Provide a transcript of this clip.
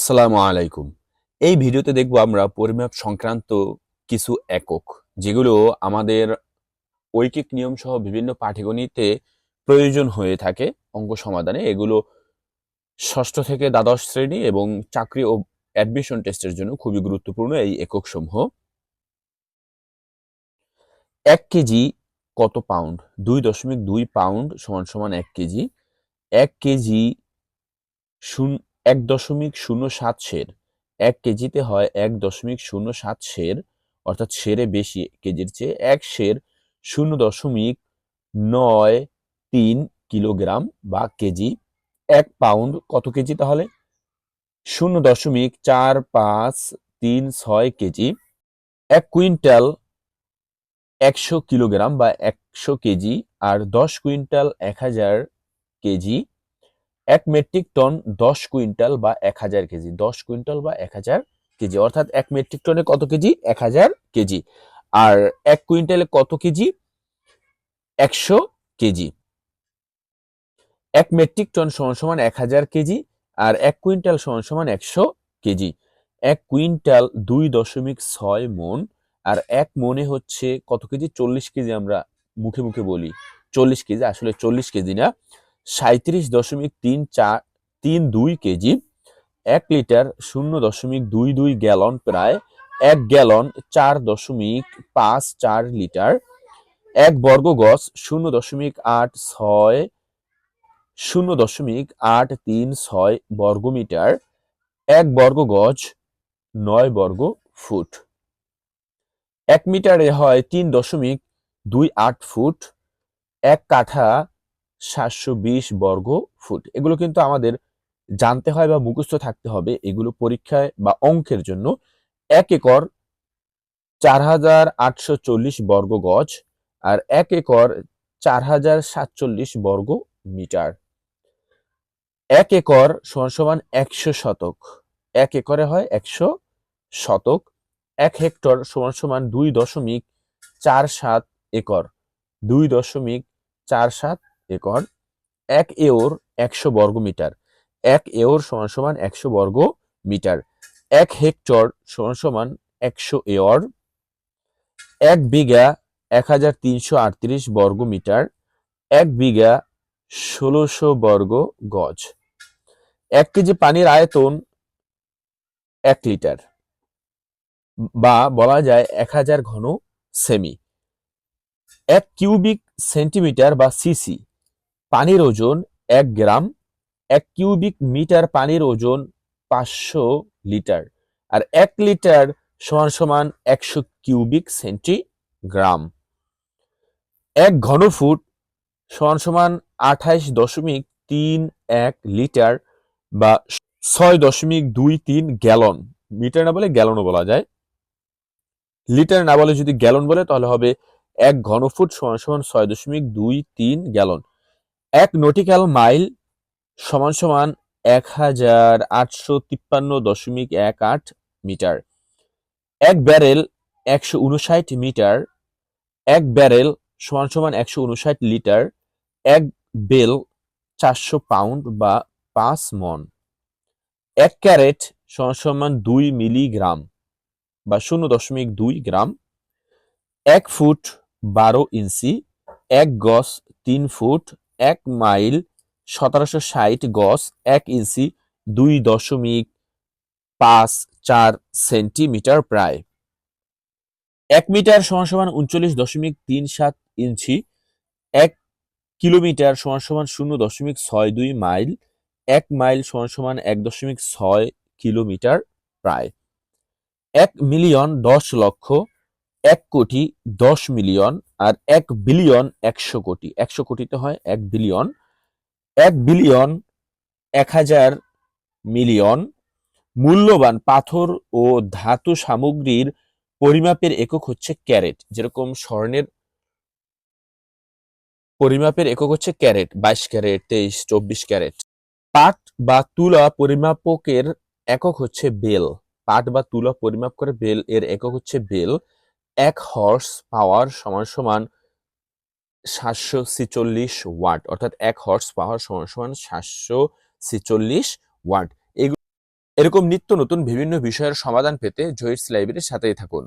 আসসালামু আলাইকুম। এই ভিডিওতে দেখব আমরা পরিমাপ সংক্রান্ত কিছু একক, যেগুলো আমাদের ঐকিক নিয়ম সহ বিভিন্ন পাটিগণিতে প্রয়োজন হয়ে থাকে অঙ্ক সমাধানে। এগুলো ষষ্ঠ থেকে দ্বাদশ শ্রেণি এবং চাকরি ও অ্যাডমিশন টেস্টের জন্য খুবই গুরুত্বপূর্ণ এই একক সমূহ এক কেজি কত পাউন্ড দুই দশমিক দুই পাউন্ড সমান সমান এক কেজি। এক কেজি শূন্য এক দশমিক শূন্য সাত সের। এক কেজিতে হয় এক দশমিক শূন্য সাত সের, অর্থাৎ সেরে বেশি কেজির চেয়ে এক সের শূন্য দশমিক নয় তিন কিলোগ্রাম বা কেজি। এক পাউন্ড কত কেজি তাহলে? শূন্য দশমিক চার পাঁচ তিন ছয় কেজি। এক কুইন্টাল একশো কিলোগ্রাম বা একশো কেজি আর দশ কুইন্টাল এক হাজার কেজি এক মেট্রিক টন দশ কুইন্টাল বা এক হাজার কেজি, দশ কুইন্টাল বা এক হাজার কেজি, অর্থাৎ এক মেট্রিক টনে কত কেজি? এক হাজার কেজি। আর এক কুইন্টালে কত কেজি? একশো কেজি। এক মেট্রিক টন সমান সমান এক হাজার কেজি আর এক কুইন্টাল সমান সমান একশো কেজি। এক কুইন্টাল দুই দশমিক ছয় মন আর এক মনে হচ্ছে কত কেজি? চল্লিশ কেজি আমরা মুখে মুখে বলি। চল্লিশ কেজি, আসলে চল্লিশ কেজি না। সাঁত্রিশ দশমিক তিন চার, তিন দুই কেজি, এক লিটার শূন্য দশমিক দুই দুই গ্যালন প্রায় এক গ্যালন চার দশমিক পাঁচ চার লিটার, এক বর্গ গজ শূন্য দশমিক আট ছয়, শূন্য দশমিক আট তিন ছয় বর্গমিটার এক বর্গ গজ নয় বর্গ ফুট। এক মিটারে হয় তিন দশমিক দুই আট ফুট, এক কাঠা সাতশো বিশ বর্গ ফুট। এগুলো কিন্তু আমাদের জানতে হয় বা মুখস্থ থাকতে হবে এগুলো পরীক্ষায় বা অঙ্কের জন্য। এক একর চার হাজার আটশো চল্লিশ বর্গ গজ আর এক একর চার হাজার সাতচল্লিশ বর্গ মিটার। এক একর সমান সমান একশো শতক। এক একরে হয় একশো শতক। এক হেক্টর সমান সমান দুই দশমিক চার সাত একর। দুই দশমিক চার সাত একর এক এওর একশো বর্গ মিটার এক এওর সমান সমান একশো বর্গ মিটার এক হেক্টর সমান সমান একশো এওর এক বিঘা এক হাজার তিনশো আটত্রিশ বর্গ মিটার এক বিঘা ষোলোশো বর্গ গজ। এক কেজি পানির আয়তন এক লিটার বা বলা যায় এক হাজার ঘন সেমি। এক কিউবিক সেন্টিমিটার বা সিসি। পানির ওজন এক গ্রাম, এক কিউবিক মিটার পানির ওজন পাঁচশো লিটার আর এক লিটার সমান সমান একশো কিউবিক সেন্টিগ্রাম। এক ঘনফুট সমান সমান আঠাইশ দশমিক তিন এক লিটার বা ছয় দশমিক দুই তিন গ্যালন। মিটার না বলে গ্যালনও বলা যায়। লিটার না বলে যদি গ্যালন বলে তাহলে হবে এক ঘনফুট সমান সমান ছয় দশমিক দুই তিন গ্যালন। এক নটিক্যাল মাইল সমান সমান এক হাজার আটশো তিপ্পান্ন দশমিক এক আট মিটার। এক ব্যারেল একশো উনষাট মিটার। এক ব্যারেল সমান সমান একশো উনষাট লিটার। এক বেল চারশো পাউন্ড বা পাঁচ মন। এক ক্যারেট সমান সমান দুই মিলিগ্রাম বা শূন্য দশমিক দুই গ্রাম। এক ফুট বারো ইঞ্চি। এক গজ তিন ফুট এক মাইল সতেরোশো ষাট গজ এক ইঞ্চি দুই দশমিক পাঁচ চার সেন্টিমিটার প্রায়। এক মিটার সমান সমান উনচল্লিশ দশমিক তিন সাত ইঞ্চি, এক কিলোমিটার সমান সমান শূন্য দশমিক ছয় দুই মাইল, এক মাইল সমান সমান এক দশমিক ছয় কিলোমিটার প্রায়। এক মিলিয়ন দশ লক্ষ এক কোটি দশ মিলিয়ন আর এক বিলিয়ন একশো কোটি। একশো কোটিতে হয় এক বিলিয়ন। এক বিলিয়ন এক হাজার মিলিয়ন। মূল্যবান পাথর ও ধাতু সামগ্রীর পরিমাপের একক হচ্ছে ক্যারেট। যেরকম স্বর্ণের পরিমাপের একক হচ্ছে ক্যারেট, বাইশ ক্যারেট, তেইশ, চব্বিশ ক্যারেট। পাট বা তুলা পরিমাপকের একক হচ্ছে বেল। পাট বা তুলা পরিমাপ করে বেল, এর একক হচ্ছে বেল। এক হর্স পাওয়ার সমান সমান সাতশো ছিচল্লিশ ওয়াট, অর্থাৎ এক হর্স পাওয়ার সমান সমান সাতশো ছিচল্লিশ ওয়াট। এরকম নিত্য নতুন বিভিন্ন বিষয়ের সমাধান পেতে জহিরস লাইব্রেরির সাথেই থাকুন।